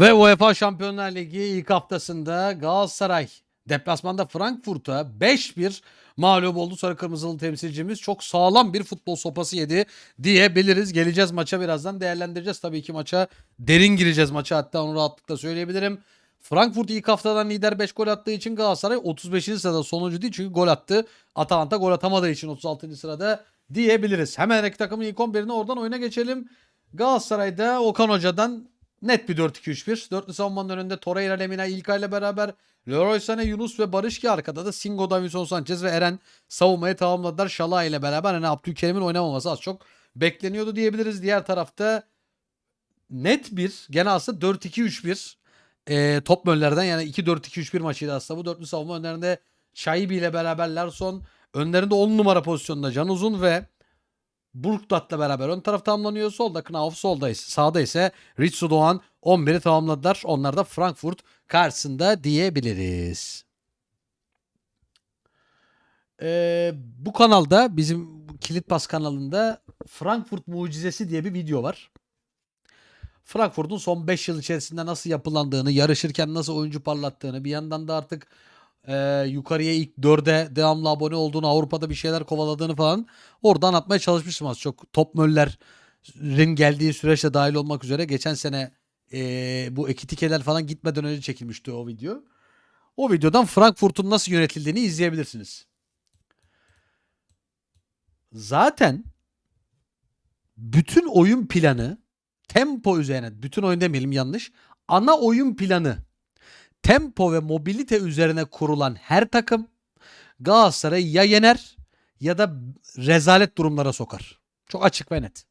Ve UEFA Şampiyonlar Ligi ilk haftasında Galatasaray deplasmanda Frankfurt'a 5-1 mağlup oldu. Sarı kırmızılı temsilcimiz çok sağlam bir futbol sopası yedi diyebiliriz. Geleceğiz maça birazdan değerlendireceğiz. Tabii ki maça derin gireceğiz maça hatta onu rahatlıkla söyleyebilirim. Frankfurt ilk haftadan lider 5 gol attığı için Galatasaray 35. sırada sonuncu değil çünkü gol attı. Atalanta gol atamadığı için 36. sırada diyebiliriz. Hemen iki takımın ilk 11'ini oradan oyuna geçelim. Galatasaray'da Okan Hoca'dan net bir 4-2-3-1. Dörtlü savunmanın önünde Torreira, Lemina, İlkay ile beraber Leroy Sané, Yunus ve Barış ki arkada da Singo, Davinson Sanchez ve Eren savunmayı tamamladılar. Şalay ile beraber hani Abdülkerim'in oynamaması az çok bekleniyordu diyebiliriz. Diğer tarafta net bir gene aslında 4-2-3-1 e, top önlerden yani 2-4-2-3-1 maçıydı aslında. Bu dörtlü savunma önlerinde Şaibi ile beraber Larson önlerinde 10 numara pozisyonunda Can Uzun ve Burkdat'la beraber ön taraf tamamlanıyor. Solda Knauf, solda ise sağda ise Ritsu Doğan 11'i tamamladılar. Onlar da Frankfurt karşısında diyebiliriz. Ee, bu kanalda bizim Kilit Pas kanalında Frankfurt Mucizesi diye bir video var. Frankfurt'un son 5 yıl içerisinde nasıl yapılandığını, yarışırken nasıl oyuncu parlattığını, bir yandan da artık e, yukarıya ilk 4'e devamlı abone olduğunu, Avrupa'da bir şeyler kovaladığını falan orada anlatmaya çalışmıştım az çok. Top Möller'in geldiği süreçte dahil olmak üzere geçen sene e, bu ekitikeler falan gitmeden önce çekilmişti o video. O videodan Frankfurt'un nasıl yönetildiğini izleyebilirsiniz. Zaten bütün oyun planı tempo üzerine, bütün oyun demeyelim yanlış. Ana oyun planı tempo ve mobilite üzerine kurulan her takım Galatasaray'ı ya yener ya da rezalet durumlara sokar. Çok açık ve net.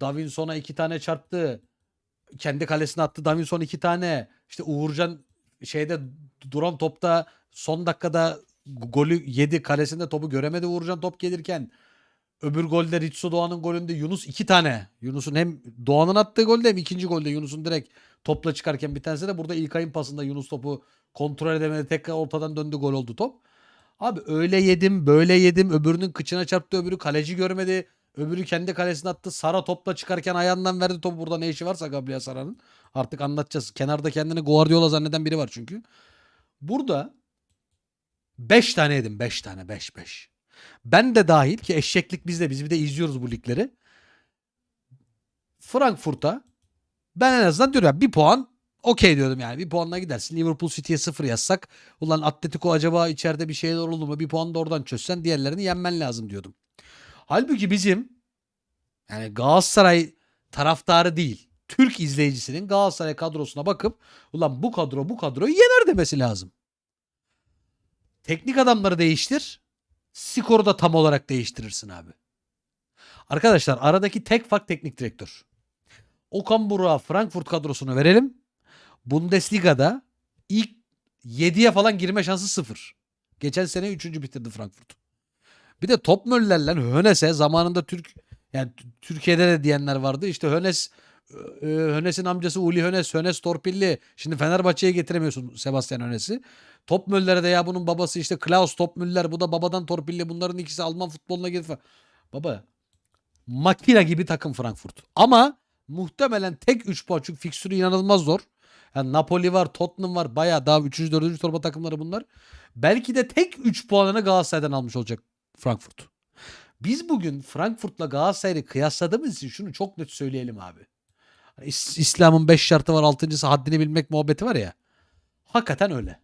Davinson'a iki tane çarptı. Kendi kalesine attı. Davinson iki tane. İşte Uğurcan şeyde duran topta son dakikada golü yedi. Kalesinde topu göremedi Uğurcan top gelirken. Öbür golde Ritsu Doğan'ın golünde Yunus iki tane. Yunus'un hem Doğan'ın attığı golde hem ikinci golde Yunus'un direkt topla çıkarken bir tanesi de burada İlkay'ın pasında Yunus topu kontrol edemedi. Tekrar ortadan döndü gol oldu top. Abi öyle yedim böyle yedim. Öbürünün kıçına çarptı öbürü kaleci görmedi. Öbürü kendi kalesine attı. Sara topla çıkarken ayağından verdi topu. Burada ne işi varsa Gabriel Sara'nın. Artık anlatacağız. Kenarda kendini Guardiola zanneden biri var çünkü. Burada 5 tane yedim. 5 tane 5 5. Ben de dahil ki eşeklik bizde. Biz bir de izliyoruz bu ligleri. Frankfurt'a ben en azından diyorum bir puan okey diyordum yani. Bir puanla gidersin. Liverpool City'ye sıfır yazsak. Ulan Atletico acaba içeride bir şeyler oldu mu? Bir puan da oradan çözsen diğerlerini yenmen lazım diyordum. Halbuki bizim yani Galatasaray taraftarı değil. Türk izleyicisinin Galatasaray kadrosuna bakıp ulan bu kadro bu kadroyu yener demesi lazım. Teknik adamları değiştir. Skoru da tam olarak değiştirirsin abi. Arkadaşlar aradaki tek fark teknik direktör. Okan Buruk'a Frankfurt kadrosunu verelim. Bundesliga'da ilk 7'ye falan girme şansı sıfır. Geçen sene 3. bitirdi Frankfurt. Bir de Topmöller'le Hönes'e zamanında Türk yani Türkiye'de de diyenler vardı. İşte Hönes e, Hönes'in amcası Uli Hönes, Hönes torpilli. Şimdi Fenerbahçe'ye getiremiyorsun Sebastian Hönes'i. Topmöller'e de ya bunun babası işte Klaus Topmüller bu da babadan torpilli. Bunların ikisi Alman futboluna girdi. Baba makina gibi takım Frankfurt. Ama muhtemelen tek 3 puan çünkü fikstürü inanılmaz zor. Yani Napoli var, Tottenham var. Bayağı daha 3. 4. torba takımları bunlar. Belki de tek 3 puanını Galatasaray'dan almış olacak Frankfurt. Biz bugün Frankfurt'la Galatasaray'ı kıyasladığımız için şunu çok net söyleyelim abi. Hani İs- İslam'ın 5 şartı var, 6.sı haddini bilmek muhabbeti var ya. Hakikaten öyle.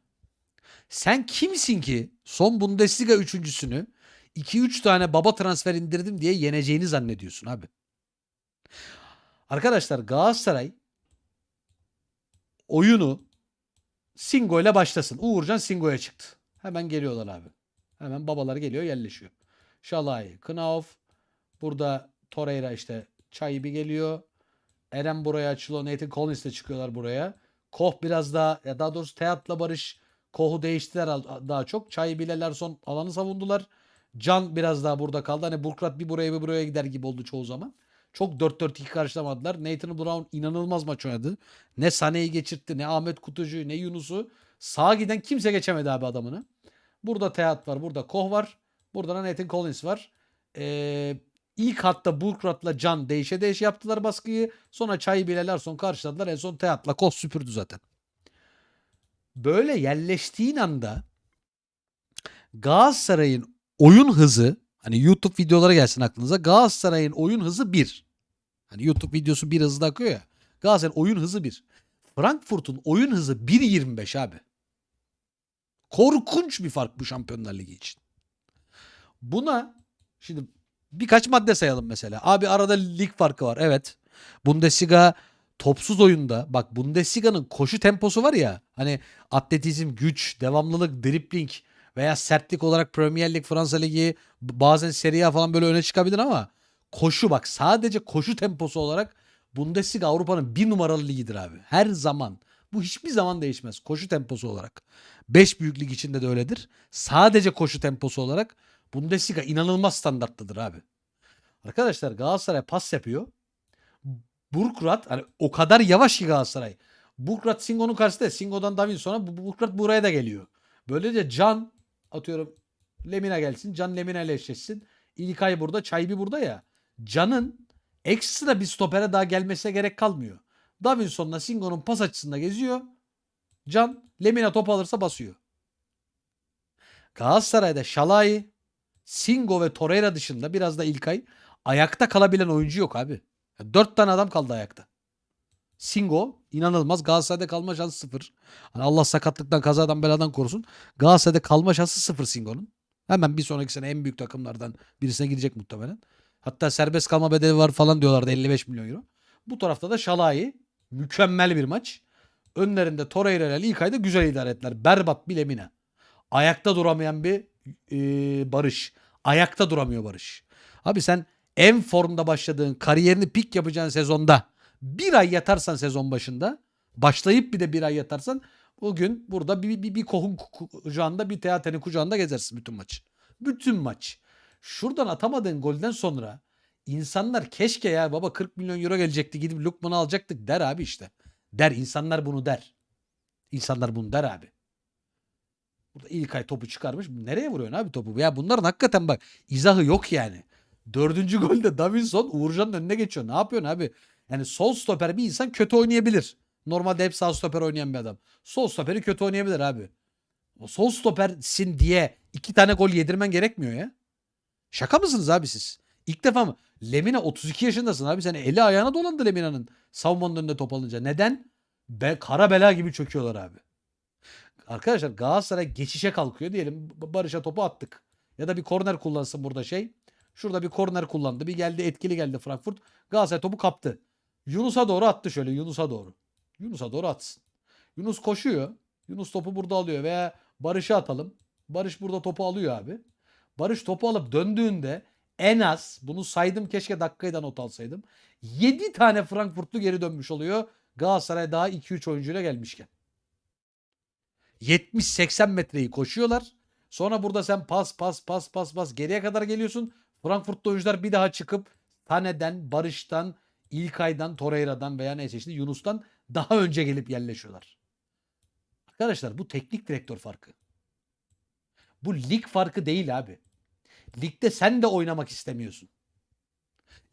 Sen kimsin ki son Bundesliga üçüncüsünü 2-3 tane baba transfer indirdim diye yeneceğini zannediyorsun abi. Arkadaşlar Galatasaray oyunu Singo ile başlasın. Uğurcan Singo'ya çıktı. Hemen geliyorlar abi. Hemen babalar geliyor yerleşiyor. Şalay, Knauf, burada Torreira işte Çay bir geliyor. Eren buraya açılıyor. Nathan Collins de çıkıyorlar buraya. Koh biraz daha ya daha doğrusu Teat'la Barış Koh'u değiştiler daha çok. Çay bile Larson alanı savundular. Can biraz daha burada kaldı. Hani Burkrat bir buraya bir buraya gider gibi oldu çoğu zaman. Çok 4-4-2 karşılamadılar. Nathan Brown inanılmaz maç oynadı. Ne Sane'yi geçirtti, ne Ahmet Kutucu'yu, ne Yunus'u. Sağa giden kimse geçemedi abi adamını. Burada Teat var, burada Koh var. Burada da Nathan Collins var. Ee, İlk hatta Burkrat'la Can değişe değişe yaptılar baskıyı. Sonra Çay Bilal son karşıladılar. En son Teat'la Kos süpürdü zaten. Böyle yerleştiğin anda Galatasaray'ın oyun hızı hani YouTube videoları gelsin aklınıza. Galatasaray'ın oyun hızı 1. Hani YouTube videosu bir hızda akıyor ya. Galatasaray'ın oyun hızı 1. Frankfurt'un oyun hızı 1.25 abi. Korkunç bir fark bu Şampiyonlar Ligi için. Buna şimdi birkaç madde sayalım mesela. Abi arada lig farkı var. Evet. Bundesliga topsuz oyunda bak Bundesliga'nın koşu temposu var ya hani atletizm, güç, devamlılık, dribling veya sertlik olarak Premier Lig, Fransa Ligi bazen Serie A falan böyle öne çıkabilir ama koşu bak sadece koşu temposu olarak Bundesliga Avrupa'nın bir numaralı ligidir abi. Her zaman. Bu hiçbir zaman değişmez. Koşu temposu olarak. 5 büyük lig içinde de öyledir. Sadece koşu temposu olarak Bundesliga inanılmaz standarttadır abi. Arkadaşlar Galatasaray pas yapıyor. Burkrat hani o kadar yavaş ki Galatasaray. Burkrat Singo'nun karşısında. Singo'dan Davinson'a bu Burkrat buraya da geliyor. Böylece Can atıyorum Lemina gelsin. Can Lemina ile eşleşsin. İlkay burada. Çaybi burada ya. Can'ın ekstra bir stopere daha gelmesine gerek kalmıyor. Davinson'la Singo'nun pas açısında geziyor. Can Lemina top alırsa basıyor. Galatasaray'da Şalay, Singo ve Torreira dışında biraz da İlkay ayakta kalabilen oyuncu yok abi. Ya Dört tane adam kaldı ayakta. Singo inanılmaz. Galatasaray'da kalma şansı sıfır. Hani Allah sakatlıktan kazadan beladan korusun. Galatasaray'da kalma şansı sıfır Singo'nun. Hemen bir sonraki sene en büyük takımlardan birisine gidecek muhtemelen. Hatta serbest kalma bedeli var falan diyorlardı 55 milyon euro. Bu tarafta da Şalai. Mükemmel bir maç. Önlerinde Torreira ile İlkay da güzel idare ettiler. Berbat bir Lemina. Ayakta duramayan bir e, Barış. Ayakta duramıyor Barış. Abi sen en formda başladığın kariyerini pik yapacağın sezonda bir ay yatarsan sezon başında başlayıp bir de bir ay yatarsan bugün burada bir, bir, bir kohun ku- kucağında bir teatenin kucağında gezersin bütün maç. Bütün maç. Şuradan atamadığın golden sonra insanlar keşke ya baba 40 milyon euro gelecekti gidip Lukman'ı alacaktık der abi işte. Der insanlar bunu der. İnsanlar bunu der abi. Burada İlkay topu çıkarmış. Nereye vuruyorsun abi topu? Ya bunların hakikaten bak izahı yok yani. Dördüncü golde Davinson Uğurcan'ın önüne geçiyor. Ne yapıyorsun abi? Yani sol stoper bir insan kötü oynayabilir. Normalde hep sağ stoper oynayan bir adam. Sol stoperi kötü oynayabilir abi. O sol stopersin diye iki tane gol yedirmen gerekmiyor ya. Şaka mısınız abi siz? İlk defa mı? Lemina 32 yaşındasın abi. Sen eli ayağına dolandı Lemina'nın savunmanın önünde top alınca. Neden? Be, kara bela gibi çöküyorlar abi. Arkadaşlar Galatasaray geçişe kalkıyor diyelim. Barış'a topu attık. Ya da bir korner kullansın burada şey. Şurada bir korner kullandı. Bir geldi etkili geldi Frankfurt. Galatasaray topu kaptı. Yunus'a doğru attı şöyle Yunus'a doğru. Yunus'a doğru atsın. Yunus koşuyor. Yunus topu burada alıyor veya Barış'a atalım. Barış burada topu alıyor abi. Barış topu alıp döndüğünde en az bunu saydım keşke dakikayı da not alsaydım. 7 tane Frankfurtlu geri dönmüş oluyor. Galatasaray daha 2-3 oyuncuyla gelmişken. 70-80 metreyi koşuyorlar. Sonra burada sen pas pas pas pas pas geriye kadar geliyorsun. Frankfurt'ta oyuncular bir daha çıkıp Tane'den, Barış'tan, İlkay'dan, Torreira'dan veya neyse işte Yunus'tan daha önce gelip yerleşiyorlar. Arkadaşlar bu teknik direktör farkı. Bu lig farkı değil abi. Ligde sen de oynamak istemiyorsun.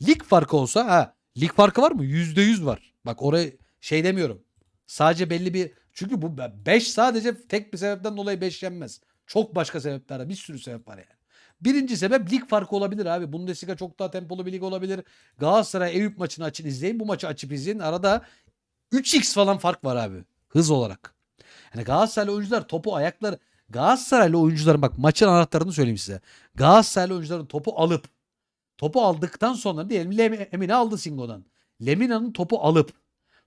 Lig farkı olsa ha lig farkı var mı? Yüzde yüz var. Bak oraya şey demiyorum. Sadece belli bir çünkü bu 5 sadece tek bir sebepten dolayı 5 yenmez. Çok başka sebepler bir sürü sebep var yani. Birinci sebep lig farkı olabilir abi. Bundesliga çok daha tempolu bir lig olabilir. Galatasaray Eyüp maçını açın izleyin. Bu maçı açıp izleyin. Arada 3x falan fark var abi. Hız olarak. Yani Galatasaraylı oyuncular topu ayakları Galatasaraylı oyuncuların bak maçın anahtarını söyleyeyim size. Galatasaraylı oyuncuların topu alıp topu aldıktan sonra diyelim Lem- Lemina aldı Singo'dan. Lemina'nın topu alıp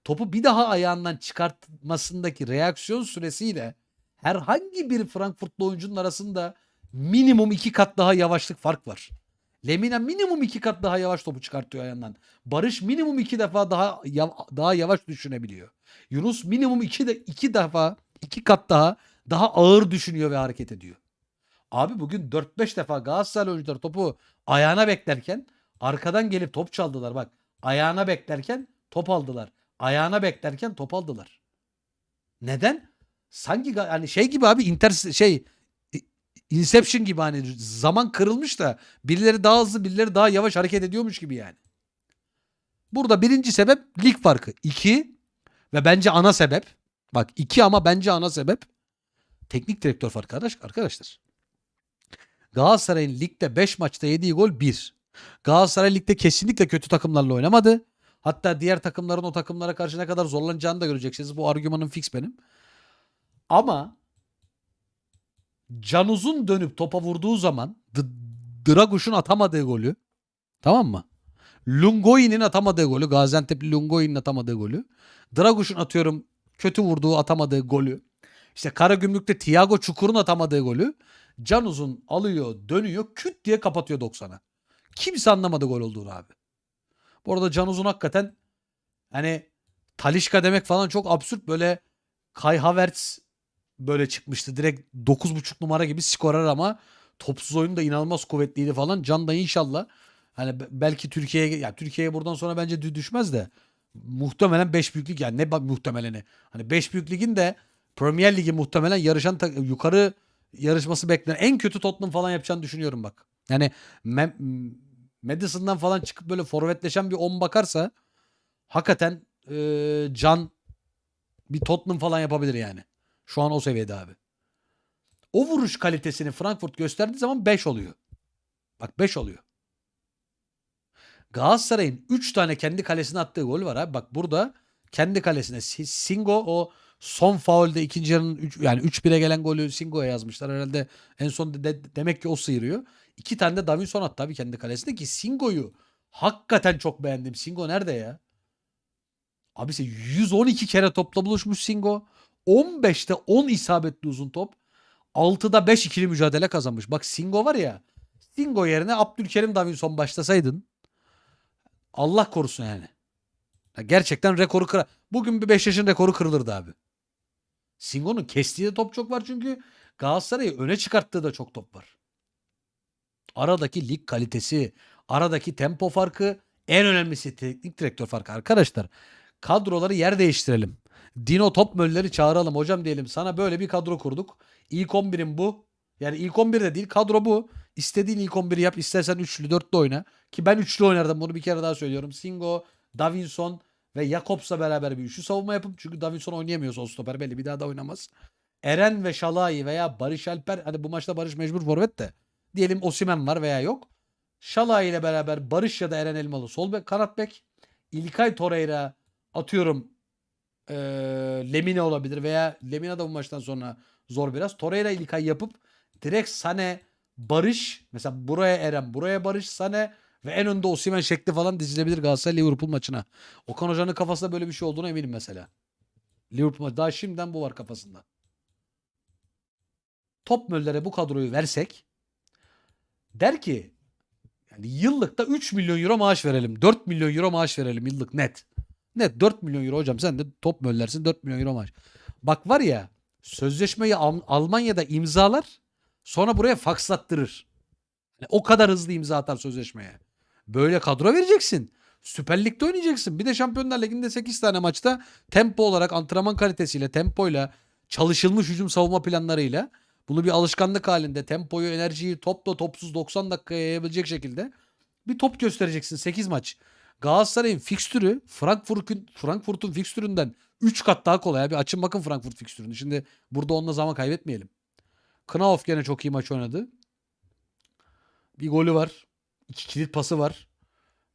topu bir daha ayağından çıkartmasındaki reaksiyon süresiyle herhangi bir Frankfurtlu oyuncunun arasında minimum iki kat daha yavaşlık fark var. Lemina minimum iki kat daha yavaş topu çıkartıyor ayağından. Barış minimum iki defa daha yav- daha yavaş düşünebiliyor. Yunus minimum iki de iki defa iki kat daha daha ağır düşünüyor ve hareket ediyor. Abi bugün 4-5 defa Galatasaray oyuncuları topu ayağına beklerken arkadan gelip top çaldılar bak. Ayağına beklerken top aldılar. Ayağına beklerken top aldılar. Neden? Sanki hani şey gibi abi Inter şey Inception gibi hani zaman kırılmış da birileri daha hızlı birileri daha yavaş hareket ediyormuş gibi yani. Burada birinci sebep lig farkı. İki ve bence ana sebep. Bak iki ama bence ana sebep. Teknik direktör farkı arkadaş, arkadaşlar. Galatasaray'ın ligde 5 maçta yediği gol 1. Galatasaray ligde kesinlikle kötü takımlarla oynamadı. Hatta diğer takımların o takımlara karşı ne kadar zorlanacağını da göreceksiniz. Bu argümanım fix benim. Ama Can Uzun dönüp topa vurduğu zaman D- Draguş'un atamadığı golü tamam mı? Lungoy'un atamadığı golü Gaziantep Lungoy'un atamadığı golü Draguş'un atıyorum kötü vurduğu atamadığı golü işte Karagümrük'te Thiago Çukur'un atamadığı golü Can Uzun alıyor dönüyor küt diye kapatıyor 90'a. Kimse anlamadı gol olduğunu abi. Bu arada Can Uzun hakikaten hani Talişka demek falan çok absürt böyle Kai Havertz böyle çıkmıştı. Direkt 9.5 numara gibi skorer ama topsuz oyun da inanılmaz kuvvetliydi falan. Can da inşallah hani be- belki Türkiye'ye ya Türkiye'ye buradan sonra bence dü- düşmez de muhtemelen 5 büyüklük yani ne muhtemeleni. Hani 5 büyük de Premier Ligi muhtemelen yarışan yukarı yarışması beklenen en kötü Tottenham falan yapacağını düşünüyorum bak. Yani Madison'dan falan çıkıp böyle forvetleşen bir 10 bakarsa hakikaten eee, Can bir Tottenham falan yapabilir yani. Şu an o seviyede abi. O vuruş kalitesini Frankfurt gösterdiği zaman 5 oluyor. Bak 5 oluyor. Galatasaray'ın 3 tane kendi kalesine attığı gol var abi. Bak burada kendi kalesine Si- Singo o son faulde ikinci yarının üç, yani 3-1'e gelen golü Singo'ya yazmışlar. Herhalde en son de- de- demek ki o sıyırıyor. İki tane de Davinson attı abi kendi kalesine ki Singo'yu hakikaten çok beğendim. Singo nerede ya? Abi ise 112 kere topla buluşmuş Singo. 15'te 10 isabetli uzun top. 6'da 5 ikili mücadele kazanmış. Bak Singo var ya. Singo yerine Abdülkerim Davinson başlasaydın Allah korusun yani. Ya gerçekten rekoru kırar. Bugün bir Beşiktaş'ın rekoru kırılırdı abi. Singo'nun kestiği de top çok var çünkü Galatasaray'ı öne çıkarttığı da çok top var. Aradaki lig kalitesi, aradaki tempo farkı, en önemlisi teknik direktör farkı. Arkadaşlar kadroları yer değiştirelim. Dino Topmöller'i çağıralım hocam diyelim. Sana böyle bir kadro kurduk. İlk 11'in bu. Yani ilk 11 de değil kadro bu. İstediğin ilk 11'i yap. istersen üçlü dörtlü oyna. Ki ben üçlü oynardım bunu bir kere daha söylüyorum. Singo, Davinson ve Jakobs'la beraber bir üçlü savunma yapıp çünkü Davinson oynayamıyor sol stoper belli bir daha da oynamaz. Eren ve Şalai veya Barış Alper hadi bu maçta Barış mecbur forvet de diyelim Osimen var veya yok. Şalai ile beraber Barış ya da Eren Elmalı sol bek, kanat bek. İlkay Torreira atıyorum eee Lemine olabilir veya Lemine de bu maçtan sonra zor biraz. Torreira İlkay yapıp direkt Sane Barış mesela buraya Eren buraya Barış Sane ve en önde Osimhen şekli falan dizilebilir Galatasaray Liverpool maçına. Okan Hoca'nın kafasında böyle bir şey olduğuna eminim mesela. Liverpool maçı daha şimdiden bu var kafasında. Top Möller'e bu kadroyu versek der ki yani yıllıkta 3 milyon euro maaş verelim. 4 milyon euro maaş verelim yıllık net. Net 4 milyon euro hocam sen de top möllersin 4 milyon euro maaş. Bak var ya sözleşmeyi Al- Almanya'da imzalar sonra buraya fakslattırır. Yani o kadar hızlı imza atar sözleşmeye. Böyle kadro vereceksin. Süper Lig'de oynayacaksın. Bir de Şampiyonlar Ligi'nde 8 tane maçta tempo olarak antrenman kalitesiyle, tempoyla, çalışılmış hücum savunma planlarıyla bunu bir alışkanlık halinde tempoyu, enerjiyi topla topsuz 90 dakikaya yayabilecek şekilde bir top göstereceksin 8 maç. Galatasaray'ın fikstürü Frankfurt'un Frankfurt'un fikstüründen 3 kat daha kolay. Bir açın bakın Frankfurt fikstürünü. Şimdi burada onunla zaman kaybetmeyelim. Knauf gene çok iyi maç oynadı. Bir golü var. İki kilit pası var.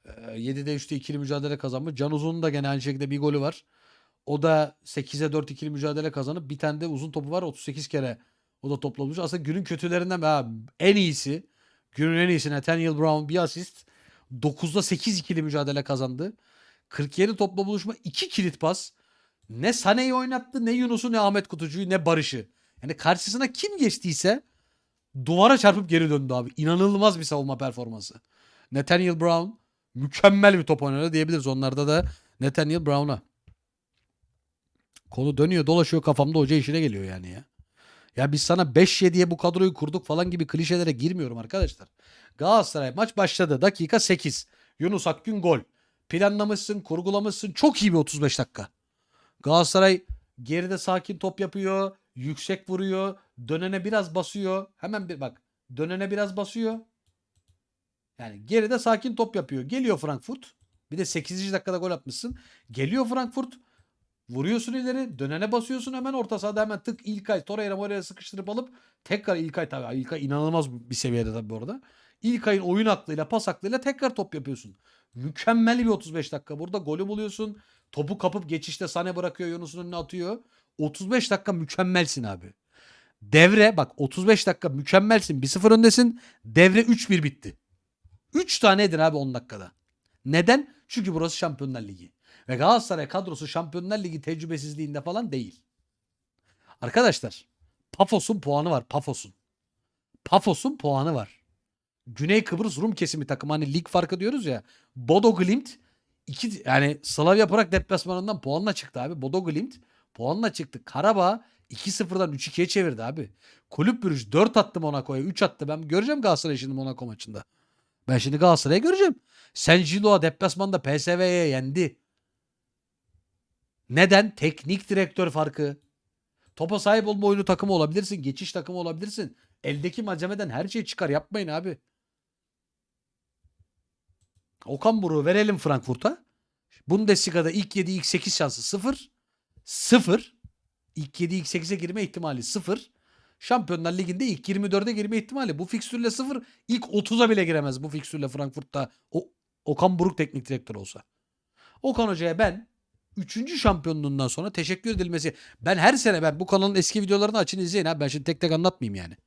Ee, 7'de 3'te ikili mücadele kazanmış. Can Uzun'un da gene aynı şekilde bir golü var. O da 8'e 4 ikili mücadele kazanıp bir tane de uzun topu var. 38 kere o da toplamış. Aslında günün kötülerinden ha, en iyisi. Günün en iyisi Nathaniel Brown bir asist. 9'da 8 ikili mücadele kazandı. 47 topla buluşma 2 kilit pas. Ne Sane'yi oynattı ne Yunus'u ne Ahmet Kutucu'yu ne Barış'ı. Yani karşısına kim geçtiyse duvara çarpıp geri döndü abi. İnanılmaz bir savunma performansı. Nathaniel Brown mükemmel bir top oynadı diyebiliriz. Onlarda da Nathaniel Brown'a. Konu dönüyor dolaşıyor kafamda hoca işine geliyor yani ya. Ya biz sana 5-7'ye bu kadroyu kurduk falan gibi klişelere girmiyorum arkadaşlar. Galatasaray maç başladı. Dakika 8. Yunus Akgün gol. Planlamışsın, kurgulamışsın. Çok iyi bir 35 dakika. Galatasaray geride sakin top yapıyor. Yüksek vuruyor. Dönene biraz basıyor. Hemen bir bak. Dönene biraz basıyor. Yani geride sakin top yapıyor. Geliyor Frankfurt. Bir de 8. dakikada gol atmışsın. Geliyor Frankfurt. Vuruyorsun ileri. Dönene basıyorsun hemen orta sahada hemen tık İlkay. Torreira Moreira sıkıştırıp alıp tekrar İlkay tabii. İlkay inanılmaz bir seviyede tabii bu arada. İlkay'ın oyun aklıyla pas aklıyla tekrar top yapıyorsun. Mükemmel bir 35 dakika. Burada golü buluyorsun. Topu kapıp geçişte Sane bırakıyor Yunus'un önüne atıyor. 35 dakika mükemmelsin abi. Devre bak 35 dakika mükemmelsin. 1-0 öndesin. Devre 3-1 bitti. 3 tane edin abi 10 dakikada. Neden? Çünkü burası Şampiyonlar Ligi. Ve Galatasaray kadrosu Şampiyonlar Ligi tecrübesizliğinde falan değil. Arkadaşlar Pafos'un puanı var. Pafos'un. Pafos'un puanı var. Güney Kıbrıs Rum kesimi takımı hani lig farkı diyoruz ya. Bodo Glimt iki yani Slavia Prag deplasmanından puanla çıktı abi. Bodo Glimt puanla çıktı. Karabağ 2-0'dan 3-2'ye çevirdi abi. Kulüp Brüj 4 attı Monaco'ya 3 attı. Ben göreceğim Galatasaray'ı şimdi Monaco maçında. Ben şimdi Galatasaray'ı göreceğim. Sen Giloa deplasmanda PSV'ye yendi. Neden? Teknik direktör farkı. Topa sahip olma oyunu takımı olabilirsin. Geçiş takımı olabilirsin. Eldeki malzemeden her şey çıkar. Yapmayın abi. Okan Buruk'u verelim Frankfurt'a. Bundesliga'da ilk 7 ilk 8 şansı 0. 0. İlk 7 ilk 8'e girme ihtimali 0. Şampiyonlar Ligi'nde ilk 24'e girme ihtimali. Bu fikstürle 0. İlk 30'a bile giremez bu fikstürle Frankfurt'ta. O, Okan Buruk teknik direktör olsa. Okan Hoca'ya ben 3. şampiyonluğundan sonra teşekkür edilmesi. Ben her sene ben bu kanalın eski videolarını açın izleyin abi. Ben şimdi tek tek anlatmayayım yani.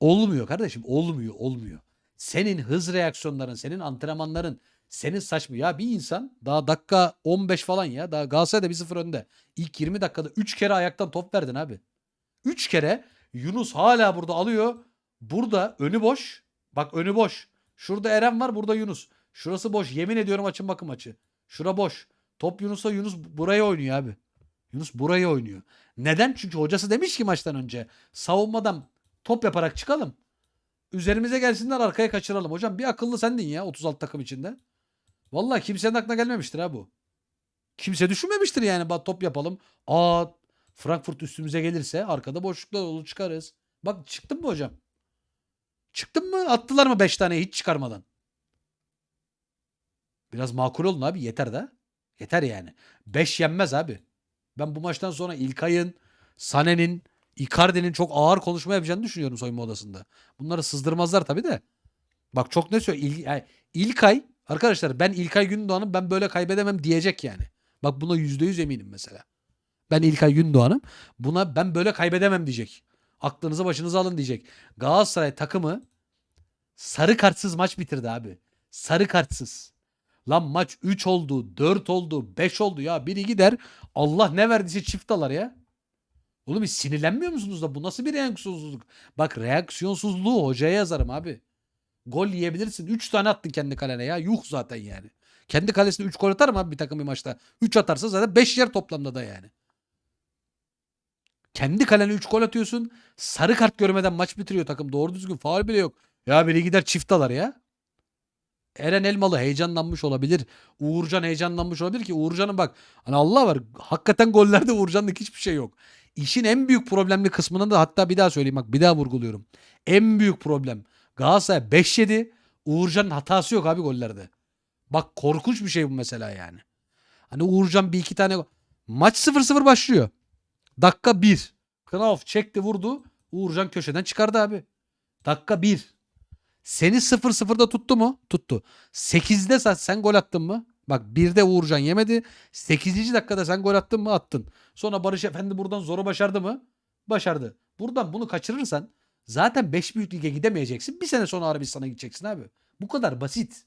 Olmuyor kardeşim. Olmuyor. Olmuyor. Senin hız reaksiyonların, senin antrenmanların, senin saçma. Ya bir insan daha dakika 15 falan ya. Daha Galatasaray'da 1-0 önde. İlk 20 dakikada 3 kere ayaktan top verdin abi. 3 kere Yunus hala burada alıyor. Burada önü boş. Bak önü boş. Şurada Eren var burada Yunus. Şurası boş. Yemin ediyorum açın bakın maçı. Şura boş. Top Yunus'a Yunus burayı oynuyor abi. Yunus burayı oynuyor. Neden? Çünkü hocası demiş ki maçtan önce savunmadan top yaparak çıkalım. Üzerimize gelsinler arkaya kaçıralım. Hocam bir akıllı sendin ya 36 takım içinde. Vallahi kimsenin aklına gelmemiştir ha bu. Kimse düşünmemiştir yani bak top yapalım. Aa Frankfurt üstümüze gelirse arkada boşluklar olur çıkarız. Bak çıktın mı hocam? Çıktın mı? Attılar mı 5 tane hiç çıkarmadan? Biraz makul olun abi yeter de. Yeter yani. 5 yenmez abi. Ben bu maçtan sonra İlkay'ın, Sane'nin, Icardi'nin çok ağır konuşma yapacağını düşünüyorum soyunma odasında. Bunları sızdırmazlar tabii de. Bak çok ne söylüyor. İl, yani İlkay arkadaşlar ben İlkay Gündoğan'ım ben böyle kaybedemem diyecek yani. Bak buna %100 eminim mesela. Ben İlkay Gündoğan'ım. Buna ben böyle kaybedemem diyecek. Aklınızı başınıza alın diyecek. Galatasaray takımı sarı kartsız maç bitirdi abi. Sarı kartsız. Lan maç 3 oldu, 4 oldu, 5 oldu ya. Biri gider Allah ne verdiyse çift alar ya. Oğlum hiç sinirlenmiyor musunuz da bu nasıl bir reaksiyonsuzluk? Bak reaksiyonsuzluğu hocaya yazarım abi. Gol yiyebilirsin. 3 tane attın kendi kalene ya. Yuh zaten yani. Kendi kalesine 3 gol atar mı abi bir takım bir maçta? 3 atarsa zaten 5 yer toplamda da yani. Kendi kalene 3 gol atıyorsun. Sarı kart görmeden maç bitiriyor takım. Doğru düzgün faul bile yok. Ya biri gider çift alar ya. Eren Elmalı heyecanlanmış olabilir. Uğurcan heyecanlanmış olabilir ki Uğurcan'ın bak hani Allah var hakikaten gollerde Uğurcan'lık hiçbir şey yok. İşin en büyük problemli kısmını da hatta bir daha söyleyeyim bak bir daha vurguluyorum. En büyük problem Galatasaray 5 yedi. Uğurcan'ın hatası yok abi gollerde. Bak korkunç bir şey bu mesela yani. Hani Uğurcan bir iki tane maç 0-0 başlıyor. Dakika 1. Knauf çekti vurdu. Uğurcan köşeden çıkardı abi. Dakika 1. Seni 0-0'da tuttu mu? Tuttu. 8'de sen, gol attın mı? Bak 1'de Uğurcan yemedi. 8. dakikada sen gol attın mı? Attın. Sonra Barış Efendi buradan zoru başardı mı? Başardı. Buradan bunu kaçırırsan zaten 5 büyük lige gidemeyeceksin. Bir sene sonra Arabistan'a gideceksin abi. Bu kadar basit.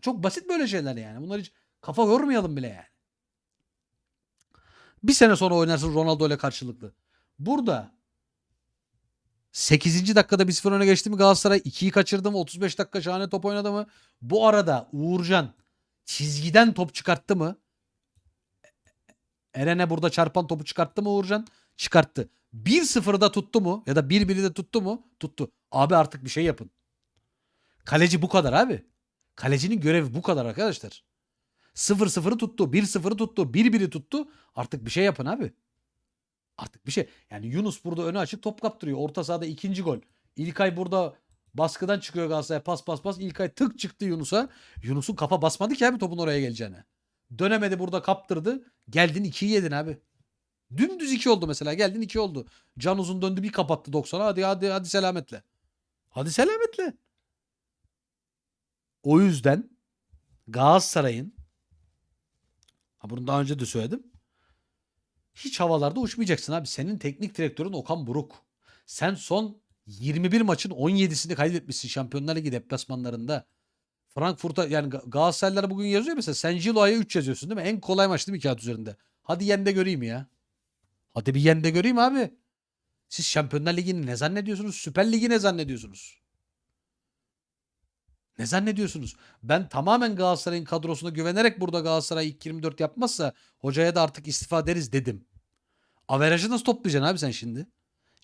Çok basit böyle şeyler yani. Bunlar hiç kafa yormayalım bile yani. Bir sene sonra oynarsın Ronaldo ile karşılıklı. Burada 8. dakikada 1-0 öne geçti mi Galatasaray 2'yi kaçırdı mı 35 dakika şahane top oynadı mı? Bu arada Uğurcan çizgiden top çıkarttı mı? Eren'e burada çarpan topu çıkarttı mı Uğurcan? Çıkarttı. 1-0'da tuttu mu? Ya da 1-1'i de tuttu mu? Tuttu. Abi artık bir şey yapın. Kaleci bu kadar abi. Kalecinin görevi bu kadar arkadaşlar. 0-0'ı tuttu, 1-0'ı tuttu, 1-1'i tuttu. Artık bir şey yapın abi. Artık bir şey. Yani Yunus burada önü açık top kaptırıyor. Orta sahada ikinci gol. İlkay burada baskıdan çıkıyor Galatasaray'a pas pas pas. İlkay tık çıktı Yunus'a. Yunus'un kafa basmadı ki abi topun oraya geleceğine. Dönemedi burada kaptırdı. Geldin 2'yi yedin abi. Dümdüz 2 oldu mesela. Geldin 2 oldu. Can uzun döndü bir kapattı 90'a. Hadi hadi hadi selametle. Hadi selametle. O yüzden Galatasaray'ın ha bunu daha önce de söyledim. Hiç havalarda uçmayacaksın abi. Senin teknik direktörün Okan Buruk. Sen son 21 maçın 17'sini kaybetmişsin Şampiyonlar Ligi deplasmanlarında. Frankfurt'a yani Ga- Galatasaraylılar bugün yazıyor mesela. Sen Gilo'ya 3 yazıyorsun değil mi? En kolay maç değil mi kağıt üzerinde? Hadi yen de göreyim ya. Hadi bir yen de göreyim abi. Siz Şampiyonlar Ligi'ni ne zannediyorsunuz? Süper Ligi ne zannediyorsunuz? Ne zannediyorsunuz? Ben tamamen Galatasaray'ın kadrosuna güvenerek burada Galatasaray ilk 24 yapmazsa hocaya da artık istifa deriz dedim. Averajı nasıl toplayacaksın abi sen şimdi?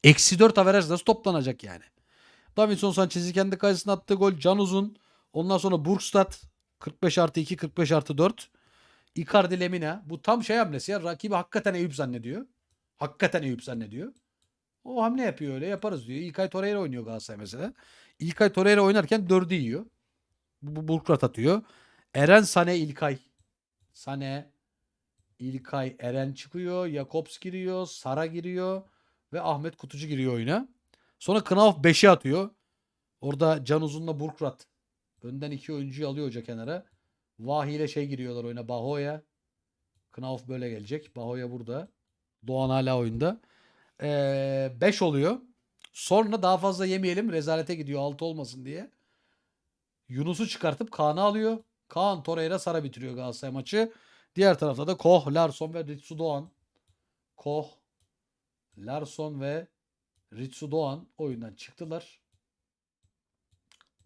Eksi 4 averaj nasıl toplanacak yani? Davinson Sanchez'i kendi kalesine attığı gol. Can Uzun. Ondan sonra Burkstad 45 artı 2 45 artı 4. Icardi Lemina. Bu tam şey hamlesi ya. Rakibi hakikaten Eyüp zannediyor. Hakikaten Eyüp zannediyor. O hamle yapıyor öyle yaparız diyor. İlkay Torreira oynuyor Galatasaray mesela. İlkay Torreira oynarken 4'ü yiyor. Bu, bu Burkrat atıyor. Eren Sane İlkay. Sane İlkay Eren çıkıyor. Jakobs giriyor. Sara giriyor. Ve Ahmet Kutucu giriyor oyuna. Sonra Knauf 5'i atıyor. Orada Can Uzun'la Burkrat. Önden iki oyuncuyu alıyor hoca kenara. Vahi ile şey giriyorlar oyuna. Bahoya. Knauf böyle gelecek. Bahoya burada. Doğan hala oyunda. 5 oluyor. Sonra daha fazla yemeyelim. Rezalete gidiyor 6 olmasın diye. Yunus'u çıkartıp Kaan'ı alıyor. Kaan Torreira Sara bitiriyor Galatasaray maçı. Diğer tarafta da Koh, Larsson ve Ritsu Doğan. Koh, Larsson ve Ritsu Doğan oyundan çıktılar.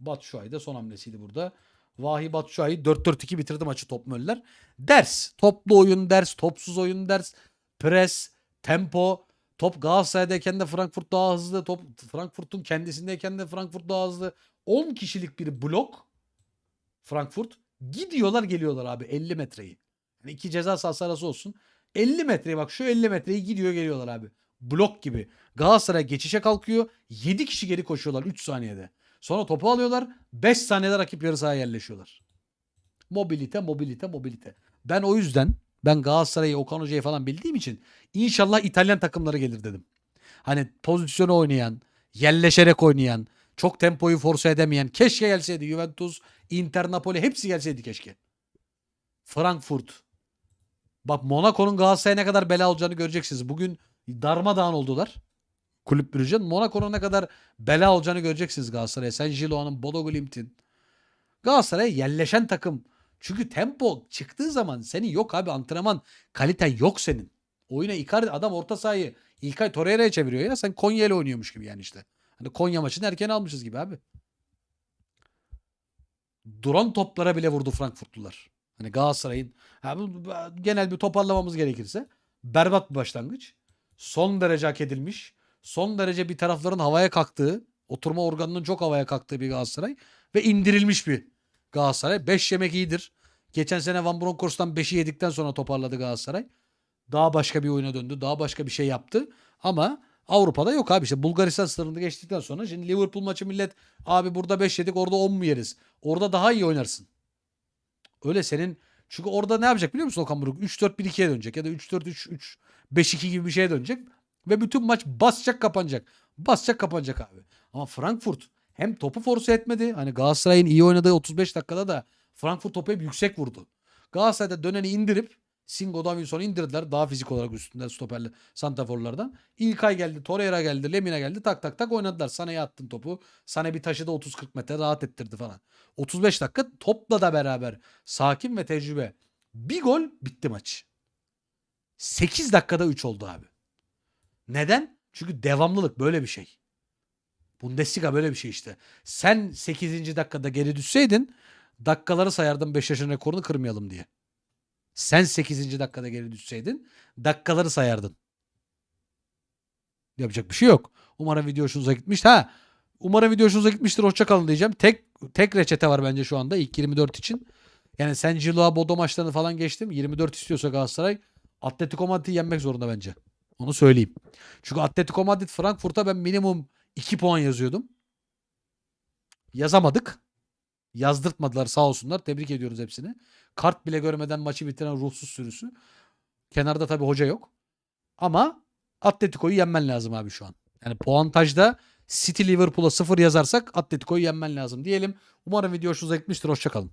Batshuayi de son hamlesiydi burada. Vahi Batshuayi 4-4-2 bitirdi maçı Topmöller. Ders. Toplu oyun ders. Topsuz oyun ders. Pres. Tempo. Top Galatasaray'dayken de Frankfurt daha hızlı. Top Frankfurt'un kendisindeyken de Frankfurt daha hızlı. 10 kişilik bir blok Frankfurt. Gidiyorlar geliyorlar abi 50 metreyi. Yani iki ceza sahası arası olsun. 50 metreyi bak şu 50 metreyi gidiyor geliyorlar abi. Blok gibi. Galatasaray geçişe kalkıyor. 7 kişi geri koşuyorlar 3 saniyede. Sonra topu alıyorlar. 5 saniyede rakip yarı sahaya yerleşiyorlar. Mobilite, mobilite, mobilite. Ben o yüzden ben Galatasaray'ı, Okan Hoca'yı falan bildiğim için inşallah İtalyan takımları gelir dedim. Hani pozisyonu oynayan, yerleşerek oynayan, çok tempoyu force edemeyen. Keşke gelseydi Juventus, Inter, Napoli hepsi gelseydi keşke. Frankfurt. Bak Monaco'nun Galatasaray'a ne kadar bela olacağını göreceksiniz. Bugün darmadağın oldular. Kulüp Brugge'nin Monaco'nun ne kadar bela olacağını göreceksiniz Galatasaray'a. Sen Gilo'nun, Bodo Glimt'in. Galatasaray'a yerleşen takım. Çünkü tempo çıktığı zaman senin yok abi antrenman kaliten yok senin. Oyuna Icardi adam orta sahayı İlkay Torreira'ya çeviriyor ya. Sen Konya ile oynuyormuş gibi yani işte. Hani Konya maçını erken almışız gibi abi. Duran toplara bile vurdu Frankfurtlular. Hani Galatasaray'ın ha bu, genel bir toparlamamız gerekirse berbat bir başlangıç. Son derece hak edilmiş. Son derece bir tarafların havaya kalktığı, oturma organının çok havaya kalktığı bir Galatasaray ve indirilmiş bir Galatasaray. 5 yemek iyidir. Geçen sene Van Bronckhorst'tan 5'i yedikten sonra toparladı Galatasaray. Daha başka bir oyuna döndü. Daha başka bir şey yaptı. Ama Avrupa'da yok abi. İşte Bulgaristan sınırını geçtikten sonra şimdi Liverpool maçı millet abi burada 5 yedik orada 10 mu yeriz? Orada daha iyi oynarsın. Öyle senin çünkü orada ne yapacak biliyor musun Okan Buruk? 3-4-1-2'ye dönecek ya da 3-4-3-3-5-2 gibi bir şeye dönecek. Ve bütün maç basacak kapanacak. Basacak kapanacak abi. Ama Frankfurt hem topu force etmedi. Hani Galatasaray'ın iyi oynadığı 35 dakikada da Frankfurt topu hep yüksek vurdu. Galatasaray'da döneni indirip Singo Davinson'u indirdiler. Daha fizik olarak üstünde stoperli santaforlardan. İlkay geldi, Torreira geldi, Lemina geldi. Tak tak tak oynadılar. Sane'ye attın topu. Sane bir taşıda 30-40 metre rahat ettirdi falan. 35 dakika topla da beraber sakin ve tecrübe. Bir gol bitti maç. 8 dakikada 3 oldu abi. Neden? Çünkü devamlılık böyle bir şey. Bundesliga böyle bir şey işte. Sen 8. dakikada geri düşseydin dakikaları sayardım 5 yaşın rekorunu kırmayalım diye. Sen 8. dakikada geri düşseydin dakikaları sayardın. Yapacak bir şey yok. Umarım video hoşunuza gitmiş. Ha, umarım video hoşunuza gitmiştir. Hoşçakalın diyeceğim. Tek tek reçete var bence şu anda ilk 24 için. Yani sen Ciloa Bodo maçlarını falan geçtim. 24 istiyorsa Galatasaray Atletico Madrid'i yenmek zorunda bence. Onu söyleyeyim. Çünkü Atletico Madrid Frankfurt'a ben minimum 2 puan yazıyordum. Yazamadık. Yazdırtmadılar sağ olsunlar. Tebrik ediyoruz hepsini. Kart bile görmeden maçı bitiren ruhsuz sürüsü. Kenarda tabii hoca yok. Ama Atletico'yu yenmen lazım abi şu an. Yani puantajda City Liverpool'a 0 yazarsak Atletico'yu yenmen lazım diyelim. Umarım video hoşunuza gitmiştir. Hoşçakalın.